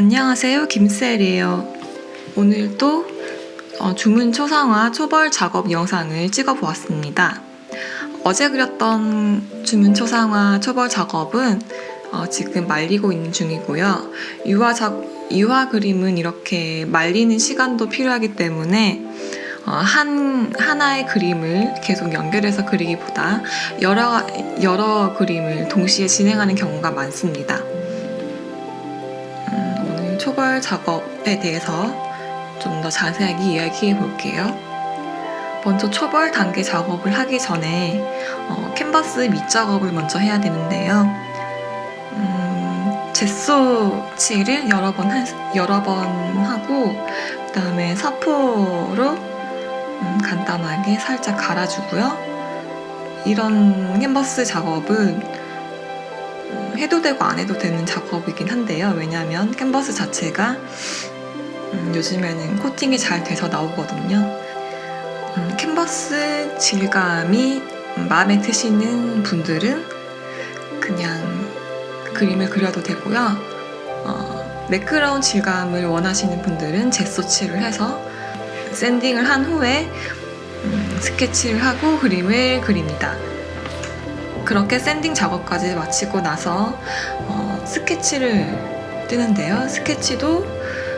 안녕하세요. 김셀이에요. 오늘 또 어, 주문 초상화 초벌 작업 영상을 찍어 보았습니다. 어제 그렸던 주문 초상화 초벌 작업은 어, 지금 말리고 있는 중이고요. 유화 작 유화 그림은 이렇게 말리는 시간도 필요하기 때문에 어, 한 하나의 그림을 계속 연결해서 그리기보다 여러 여러 그림을 동시에 진행하는 경우가 많습니다. 음, 초벌 작업에 대해서 좀 더 자세하게 이야기해 볼게요. 먼저 초벌 단계 작업을 하기 전에 어, 캔버스 밑 작업을 먼저 해야 되는데요. 음, 젯소 칠을 여러 번 한- 여러 번 하고 그 다음에 사포로 음, 간단하게 살짝 갈아주고요. 이런 캔버스 작업은 음, 해도 되고 안 해도 되는 작업이긴 한데요. 왜냐하면 캔버스 자체가 음, 요즘에는 코팅이 잘 돼서 나오거든요. 음, 캔버스 질감이 음, 마음에 드시는 분들은 그냥 그림을 그려도 되고요. 어, 매끄러운 질감을 원하시는 분들은 젯소칠을 해서 샌딩을 한 후에 음, 스케치를 하고 그림을 그립니다. 그렇게 샌딩 작업까지 마치고 나서 어, 스케치를 뜨는데요. 스케치도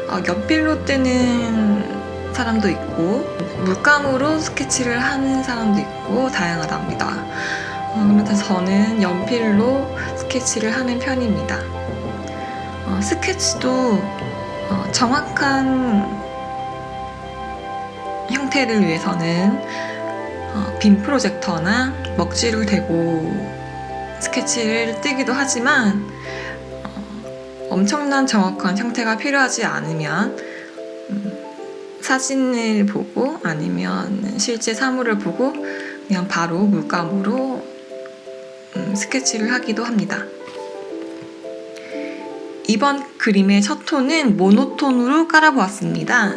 어, 연필로 뜨는 사람도 있고 물감으로 스케치를 하는 사람도 있고 다양하답니다. 어, 그래서 저는 연필로 스케치를 하는 편입니다. 어, 스케치도 어, 정확한 형태를 위해서는 어, 빔 프로젝터나 먹지를 대고 스케치를 뜨기도 하지만 어, 엄청난 정확한 형태가 필요하지 않으면 음, 사진을 보고 아니면 실제 사물을 보고 그냥 바로 물감으로 음, 스케치를 하기도 합니다. 이번 그림의 첫 톤은 모노톤으로 깔아보았습니다.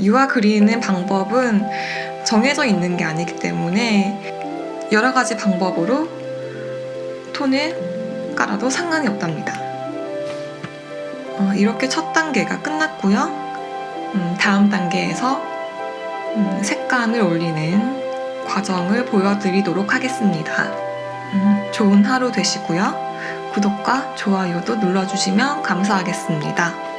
유화 그리는 방법은 정해져 있는 게 아니기 때문에 여러 가지 방법으로 톤을 깔아도 상관이 없답니다. 어, 이렇게 첫 단계가 끝났고요. 음, 다음 단계에서 음, 색감을 올리는 과정을 보여드리도록 하겠습니다. 음, 좋은 하루 되시고요. 구독과 좋아요도 눌러주시면 감사하겠습니다.